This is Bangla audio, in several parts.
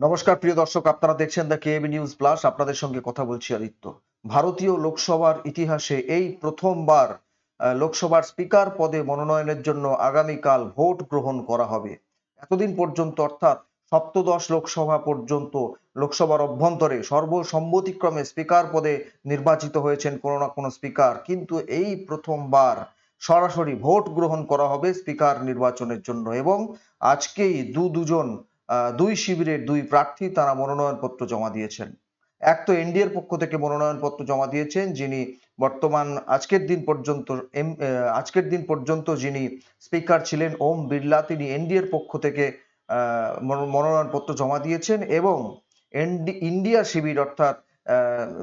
নমস্কার, প্রিয় দর্শক, আপনারা দেখছেন দ্য কেবি নিউজ প্লাস আপনাদের সঙ্গে কথা বলছি আদিত্য। ভারতীয় লোকসভার ইতিহাসে এই প্রথমবার লোকসভার স্পিকার পদে মনোনয়নের জন্য আগামীকাল ভোট গ্রহণ করা হবে। এতদিন পর্যন্ত, অর্থাৎ সপ্তদশ লোকসভা পর্যন্ত, লোকসভার অভ্যন্তরে সর্বসম্মতিক্রমে স্পিকার পদে নির্বাচিত হয়েছেন কোনো না কোনো স্পিকার। কিন্তু এই প্রথমবার সরাসরি ভোট গ্রহণ করা হবে স্পিকার নির্বাচনের জন্য এবং আজকেই দু দুজন দুই শিবিরের দুই প্রার্থী তারা মনোনয়নপত্র জমা দিয়েছেন। এক তো এনডিএর পক্ষ থেকে মনোনয়নপত্র জমা দিয়েছেন, যিনি বর্তমান আজকের দিন পর্যন্ত, এম আজকের দিন পর্যন্ত যিনি স্পিকার ছিলেন ওম বিড়লা, তিনি এনডিএর পক্ষ থেকে মনো- মনোনয়নপত্র জমা দিয়েছেন এবং ইন্ডিয়া শিবির অর্থাৎ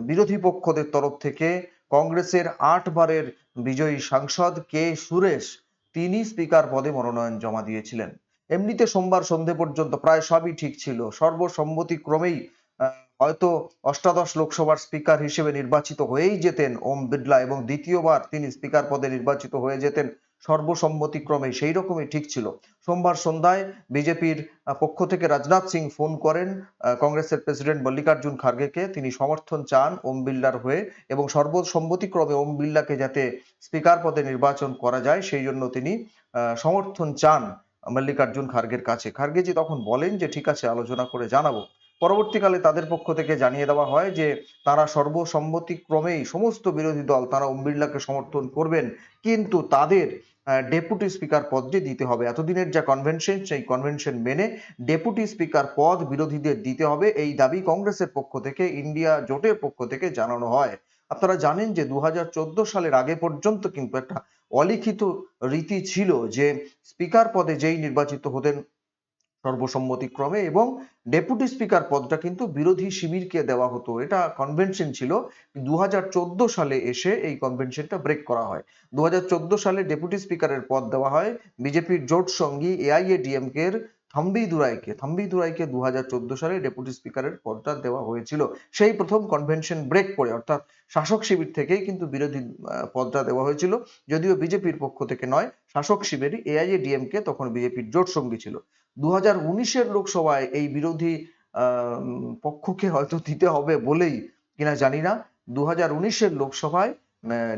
বিরোধী পক্ষদের তরফ থেকে কংগ্রেসের আট বারের বিজয়ী সাংসদ কে সুরেশ, তিনি স্পিকার পদে মনোনয়ন জমা দিয়েছিলেন। এমনিতে সোমবার সন্ধে পর্যন্ত প্রায় সবই ঠিক ছিল। সর্বসম্মতিক্রমেই হয়তো অষ্টাদশ লোকসভার স্পিকার হিসেবে নির্বাচিত হয়েই যেতেন ওম বিড়লা এবং দ্বিতীয়বার তিনি স্পিকার পদে নির্বাচিত হয়ে যেতেন সর্বসম্মতিক্রমে সেই রকমই ঠিক ছিল। সোমবার সন্ধ্যায় বিজেপির পক্ষ থেকে রাজনাথ সিং ফোন করেন কংগ্রেসের প্রেসিডেন্ট মল্লিকার্জুন খার্গেকে। তিনি সমর্থন চান ওম বিড়লার হয়ে এবং সর্বসম্মতিক্রমে ওম বিড়লাকে যাতে স্পিকার পদে নির্বাচন করা যায়, সেই জন্য তিনি সমর্থন চান। মল্লিকার্জুন খার্গের কাছে। খার্গেজি তখন বলেন যে, ঠিক আছে, আলোচনা করে জানাব। পরবর্তীকালে তাদের পক্ষ থেকে জানিয়ে দেওয়া হয় যে, তারা সর্বসম্মতিক্রমেই সমস্ত বিরোধী দল, তারা ওম বিড়লাকে সমর্থন করবেন, কিন্তু তাদের ডেপুটি স্পিকার পদটি দিতে হবে। এতদিনের যা কনভেনশন সেই কনভেনশন মেনে ডেপুটি স্পিকার পদ বিরোধীদের দিতে হবে। এই দাবি কংগ্রেসের পক্ষ থেকে, ইন্ডিয়া জোটের পক্ষ থেকে জানানো হয়। আপনারা জানেন যে দু হাজার চোদ্দ সালের আগে পর্যন্ত কিন্তু একটা অলিখিত রীতি ছিল যে স্পিকার পদে যেই নির্বাচিত হতেন সর্বসম্মতিক্রমে এবং ডেপুটি স্পিকার পদটা কিন্তু বিরোধী শিবিরকে দেওয়া হতো। এটা কনভেনশন ছিল। দু হাজার চোদ্দ সালে এসে এই কনভেনশনটা ব্রেক করা হয়। দু হাজার চোদ্দ সালে ডেপুটি স্পিকারের পদ দেওয়া হয়। বিজেপির জোট সঙ্গী এআইএডিএমকে এর থাম্বি দুরাইকে থাম্বি দুরাইকে দু হাজার চোদ্দ সালে ডেপুটি স্পিকারের পদটা দেওয়া হয়েছিল। সেই প্রথম কনভেনশন ব্রেক করে অর্থাৎ শাসক শিবির থেকেই কিন্তু বিরোধী পদটা দেওয়া হয়েছিল। যদিও বিজেপির পক্ষ থেকে নয়, শাসক শিবিরই এআইএডিএমকে তখন বিজেপির জোট সঙ্গী ছিল। দু হাজার লোকসভায় এই বিরোধী পক্ষকে হয়তো দিতে হবে বলেই কিনা জানি না। দু হাজার লোকসভায়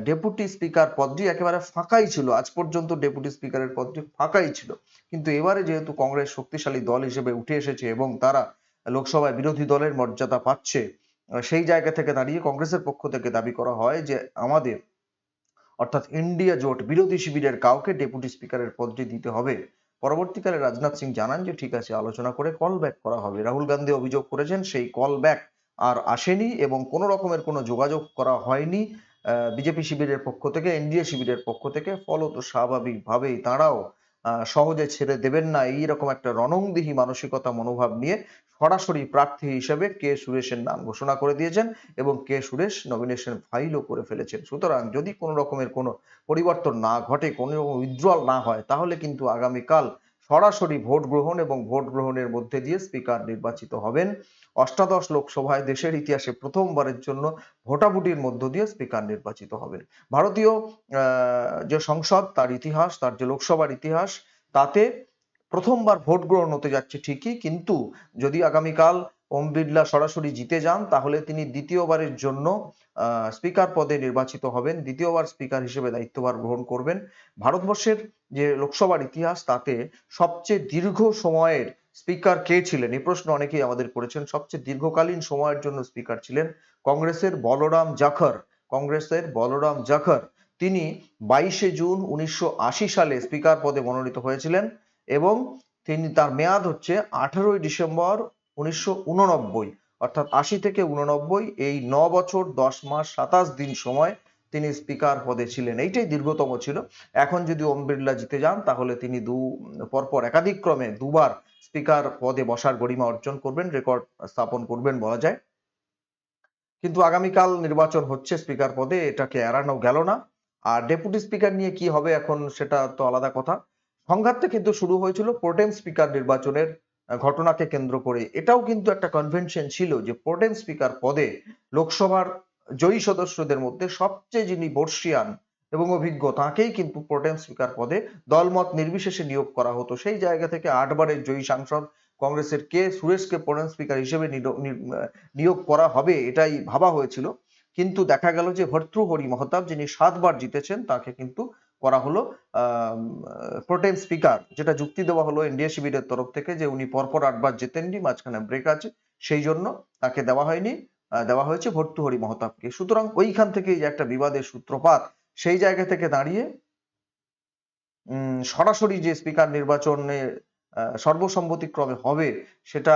ডেপুটি স্পিকার পদটি একেবারে ফাঁকাই ছিল। আজ পর্যন্ত ডেপুটি স্পিকারের পদটি ফাঁকাই ছিল। কিন্তু এবারে যেহেতু কংগ্রেস শক্তিশালী দল হিসেবে উঠে এসেছে এবং তারা লোকসভায় বিরোধী দলের মর্যাদা পাচ্ছে সেই জায়গা থেকে দাঁড়িয়ে কংগ্রেসের পক্ষ থেকে দাবি করা হয় যে আমাদের, অর্থাৎ ইন্ডিয়া জোট বিরোধী শিবিরের কাউকে ডেপুটি স্পিকারের পদটি দিতে হবে। পরবর্তীকালে রাজনাথ সিং জানান যে, ঠিক আছে, আলোচনা করে কল ব্যাক করা হবে। রাহুল গান্ধী অভিযোগ করেছেন, সেই কল ব্যাক আর আসেনি এবং কোনো রকমের কোনো যোগাযোগ করা হয়নি। বিজেপি শিবিরের পক্ষ থেকে, এনডিএ শিবিরের পক্ষ থেকে ফলত স্বাভাবিকভাবেই তাঁরাও সহজে ছেড়ে দেবেন না। এইরকম একটা রণংদিহী মানসিকতা মনোভাব নিয়ে সরাসরি প্রার্থী হিসেবে কে সুরেশের নাম ঘোষণা করে দিয়েছেন এবং কে সুরেশ নমিনেশন ফাইলও করে ফেলেছেন। সুতরাং যদি কোনো রকমের কোনো পরিবর্তন না ঘটে, কোনো রকম উইথড্রল না হয়, তাহলে কিন্তু আগামীকাল সরাসরি ভোট গ্রহণ এবং ভোট গ্রহণের মধ্যে দিয়ে স্পিকার নির্বাচিত হবেন। অষ্টাদশ লোকসভায় দেশের ইতিহাসে প্রথমবারের জন্য ভোটাভুটির মধ্য দিয়ে স্পিকার নির্বাচিত হবেন। ভারতীয় যে সংসদ, তার ইতিহাস, তার যে লোকসভার ইতিহাস, তাতে প্রথমবার ভোট গ্রহণ হতে যাচ্ছে ঠিকই, কিন্তু যদি আগামীকাল ওম বিড়লা সরাসরি জিতে যান, তাহলে তিনি দ্বিতীয়বারের জন্য স্পিকার পদে নির্বাচিত হবেন। দ্বিতীয়বার স্পিকার হিসেবে দায়িত্বভার গ্রহণ করবেন। ভারতবর্ষের যে লোকসভার ইতিহাস, তাতে সবচেয়ে দীর্ঘ সময়ের স্পিকার কে ছিলেন? এই প্রশ্ন অনেকেই আমাদের করেছেন। সবচেয়ে দীর্ঘকালীন সময়ের জন্য স্পিকার ছিলেন কংগ্রেসের বলরাম জাখর। কংগ্রেসের বলরাম জাখর, তিনি বাইশে জুন উনিশশো আশি সালে স্পিকার পদে মনোনীত হয়েছিলেন এবং তিনি তার মেয়াদ হচ্ছে আঠারোই ডিসেম্বর উনিশশো উননব্বই, অর্থাৎ আশি থেকে উননব্বই, এই ন বছর দশ মাস সাতাশ দিন সময় তিনি স্পিকার পদে ছিলেন। এইটাই দীর্ঘতম ছিল। এখন যদি ওম বিড়লা জিতে যান, তাহলে তিনি দু, পরপর একাধিক ক্রমে দুবার স্পিকার পদে বসার গরিমা অর্জন করবেন, রেকর্ড স্থাপন করবেন বলা যায়। কিন্তু আগামীকাল নির্বাচন হচ্ছে স্পিকার পদে, এটাকে এড়ানো গেল না। আর ডেপুটি স্পিকার নিয়ে কি হবে এখন সেটা তো আলাদা কথা। সংঘাতটা কিন্তু শুরু হয়েছিল প্রোটেম স্পিকার নির্বাচনের ঘটনাকে কেন্দ্র করে। এটাও কিন্তু একটা কনভেনশন ছিল যে প্রোটেম স্পিকার পদে লোকসভার জয়ী সদস্যদের মধ্যে সবচেয়ে যিনি বর্ষিয়ান এবং অভিজ্ঞ, তাকেই কিন্তু প্রোটেম স্পিকার পদে দলমত নির্বিশেষে নিয়োগ করা হতো। সেই জায়গা থেকে আটবারের জয়ী সাংসদ কংগ্রেসের কে সুরেশকে প্রধান স্পিকার হিসেবে নিয়োগ করা হবে এটাই ভাবা হয়েছিল। কিন্তু দেখা গেল যে ভর্তৃহরি মহতাব, যিনি সাতবার জিতেছেন, তাকে কিন্তু করা হলো প্রোটেম স্পিকার, যেটা যুক্তি দেওয়া হলো এনডিএ শিবিরের তরফ থেকে যে উনি পরপর আটবার জেতেননি, মাঝখানে ব্রেক আছে, সেই জন্য তাকে দেওয়া হয়নি দেওয়া হয়েছে ভর্তুহরি মহতাবকে। সুতরাং ওইখান থেকে যে একটা বিবাদের সূত্রপাত, সেই জায়গা থেকে দাঁড়িয়ে সরাসরি যে স্পিকার নির্বাচনে সর্বসম্মতিক্রমে হবে, সেটা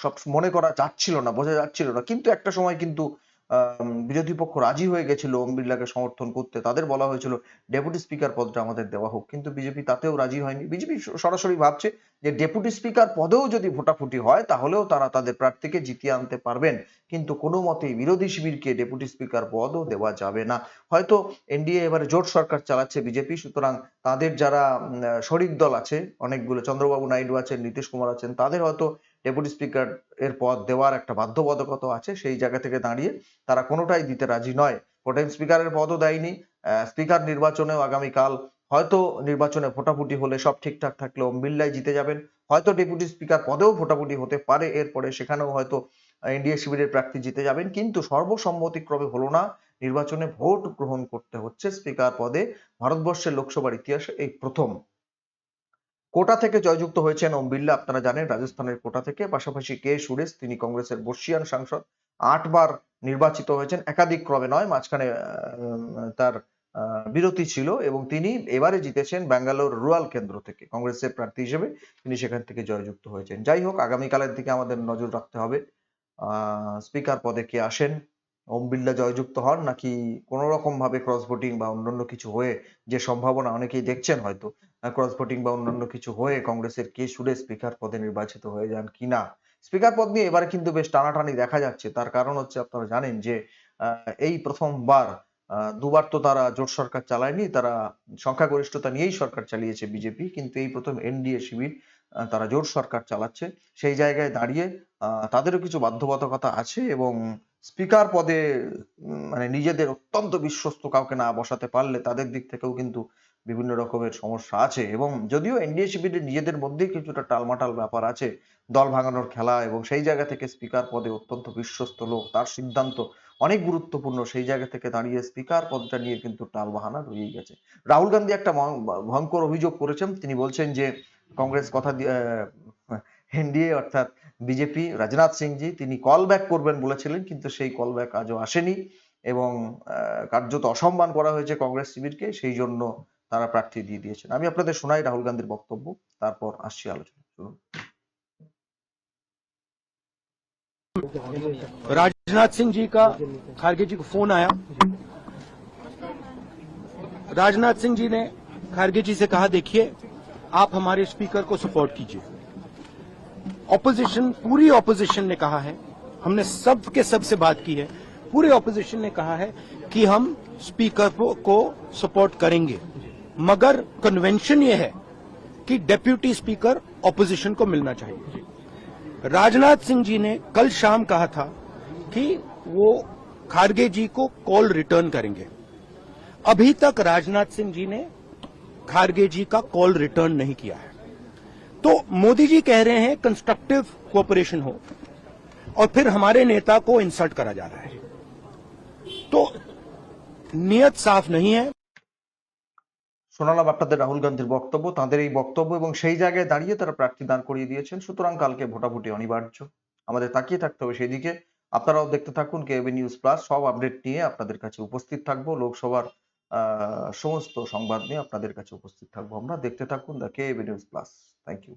সব মনে করা যাচ্ছিল না, বোঝা যাচ্ছিল না। কিন্তু একটা সময় কিন্তু বিরোধী পক্ষ রাজি হয়ে গেছিল ওম বিড়লাকে সমর্থন করতে। তাদের বলা হয়েছিল ডেপুটি স্পিকার পদটা আমাদের দেওয়া হোক। কিন্তু বিজেপি তাতেও রাজি হয়নি। বিজেপি সরাসরি ভাবছে যে ডেপুটি স্পিকার পদেও যদি ভোটাফুটি হয়, তাহলেও তারা তাদের প্রার্থীকে জিতিয়ে আনতে পারবেন। কিন্তু কোনো মতেই বিরোধী শিবিরকে ডেপুটি স্পিকার পদও দেওয়া যাবে না। হয়তো এনডিএ এবারে জোট সরকার চালাচ্ছে বিজেপি, সুতরাং তাদের যারা শরিক দল আছে, অনেকগুলো, চন্দ্রবাবু নাইডু আছেন, নীতিশ কুমার আছেন, তাদের হয়তো ডেপুটি স্পিকার এর পদ দেওয়ার একটা বাধ্যবাধকতা আছে, সেই জায়গা থেকে দাঁড়িয়ে তারা কোনোটাই দিতে রাজি নয়। প্রোটেম স্পিকারের পদও দেয়নি। স্পিকার নির্বাচনেও আগামীকাল হয়তো নির্বাচনে ভোটাভুটি হলে সব ঠিকঠাক থাকলে ওম বিড়লাই জিতে যাবেন। হয়তো ডেপুটি স্পিকার পদেও ভোটাভুটি হতে পারে, এরপরে সেখানেও হয়তো এনডিএ শিবিরের প্রার্থী জিতে যাবেন। কিন্তু সর্বসম্মতিক্রমে হলো না, নির্বাচনে ভোট গ্রহণ করতে হচ্ছে। স্পিকার পদে ভারতবর্ষের লোকসভার ইতিহাসে এই প্রথম। কোটা থেকে জয়যুক্ত হয়েছেন ওম বিড়লা। আপনারা জানেন রাজস্থানের কোটা থেকে। পাশাপাশি কে সুরেশ, তিনি কংগ্রেসের বর্ষিয়ান সাংসদ। আটবার নির্বাচিত হয়েছেন। একাধিক ক্রমে নয়, মাঝখানে তার বিরতি ছিল এবং তিনি এবারে জিতেছেন ব্যাঙ্গালোর রুরাল কেন্দ্র থেকে। কংগ্রেসের প্রার্থী হিসেবে তিনি সেখান থেকে জয়যুক্ত হয়েছেন। যাই হোক, আগামীকালের দিকে আমাদের নজর রাখতে হবে। স্পিকার পদে কে আসেন? ওম বিড়লা জয়যুক্ত হন নাকি কোনো রকম ভাবে ক্রস ভোটিং বা অন্যান্য কিছু হয়ে যে সম্ভাবনা অনেকেই দেখছেন হয়তো ক্রস ভোটিং বা অন্যান্য কিছু হয়ে কংগ্রেসের কে সুরে স্পিকার পদে নির্বাচিত হয়ে যান কিনা স্পিকার পদ নিয়ে এবারে কিন্তু বেশ টানাটানি দেখা যাচ্ছে। তার কারণ হচ্ছে আপনারা জানেন যে এই প্রথমবার দুবার তো তারা জোট সরকার চালায়নি, তারা সংখ্যাগরিষ্ঠতা নিয়েই সরকার চালিয়েছে বিজেপি, কিন্তু এই প্রথম এনডিএ শিবির তারা জোট সরকার চালাচ্ছে। সেই জায়গায় দাঁড়িয়ে তাদেরও কিছু বাধ্যবাধকতা আছে এবং স্পিকার পদে মানে নিজেদের অত্যন্ত বিশ্বস্ত কাউকে না বসাতে পারলে তাদের দিক থেকেও কিন্তু বিভিন্ন রকমের সমস্যা আছে। এবং যদিও এনডিএ শিবিরের নিজেদের মধ্যেই কিছুটা টালমাটাল ব্যাপার আছে, দল ভাঙানোর খেলা এবং সেই জায়গা থেকে স্পিকার পদে অত্যন্ত বিশ্বস্ত লোক, তার সিদ্ধান্ত অনেক গুরুত্বপূর্ণ। সেই জায়গা থেকে দাঁড়িয়ে স্পিকার পদটা নিয়ে কিন্তু টাল বাহানা রয়েই গেছে। রাহুল গান্ধী একটা ভয়ঙ্কর অভিযোগ করেছেন। তিনি বলছেন যে, কংগ্রেস কথা দিয়ে এনডিএ অর্থাৎ বিজেপি রাজনাথ সিংজি তিনি কল ব্যাক করবেন বলেছিলেন কিন্তু সেই কল ব্যাক আজও আসেনি এবং আহ, কার্যত অসম্মান করা হয়েছে কংগ্রেস শিবিরকে সেই জন্য তারা প্রার্থী দিয়ে দিয়েছেন আমি আপনাদের শোনাই রাহুল গান্ধীর বক্তব্য তারপর আসছি আলোচনা শুনুন राजनाथ सिंह जी का खारगे जी को फोन आया राजनाथ सिंह जी ने खारगे जी से कहा देखिए आप हमारे स्पीकर को सपोर्ट कीजिए ऑपोजिशन पूरी ऑपोजिशन ने कहा है, हमने सब के सबसे बात की है, पूरे ऑपोजिशन ने कहा है कि हम स्पीकर को- सपोर्ट करेंगे। मगर कन्वेंशन ये है कि डेप्यूटी स्पीकर ऑपोजिशन को मिलना चाहिए। राजनाथ सिंह जी ने कल शाम कहा था कि वो खारगे जी को कॉल रिटर्न करेंगे। अभी तक राजनाथ सिंह जी ने खारगे जी का कॉल रिटर्न नहीं किया है। तो मोदी जी कह रहे हैं कंस्ट्रक्टिव कोऑपरेशन हो और फिर हमारे नेता को इंसल्ट करा जा रहा है तो नियत साफ नहीं है শোনালাম আপনাদের রাহুল গান্ধীর বক্তব্য তাদের এই বক্তব্য এবং সেই জায়গায় দাঁড়িয়ে তারা প্রার্থী দান করিয়ে দিয়েছেন সুতরাং কালকে ভোটাভুটি অনিবার্য আমাদের তাকিয়ে থাকতে হবে সেদিকে আপনারাও দেখতে থাকুন কেবি নিউজ প্লাস সব আপডেট নিয়ে আপনাদের কাছে উপস্থিত থাকবো লোকসভার আহ সমস্ত সংবাদ নিয়ে আপনাদের কাছে উপস্থিত থাকব। আমরা দেখতে থাকুন the K evidence plus thank you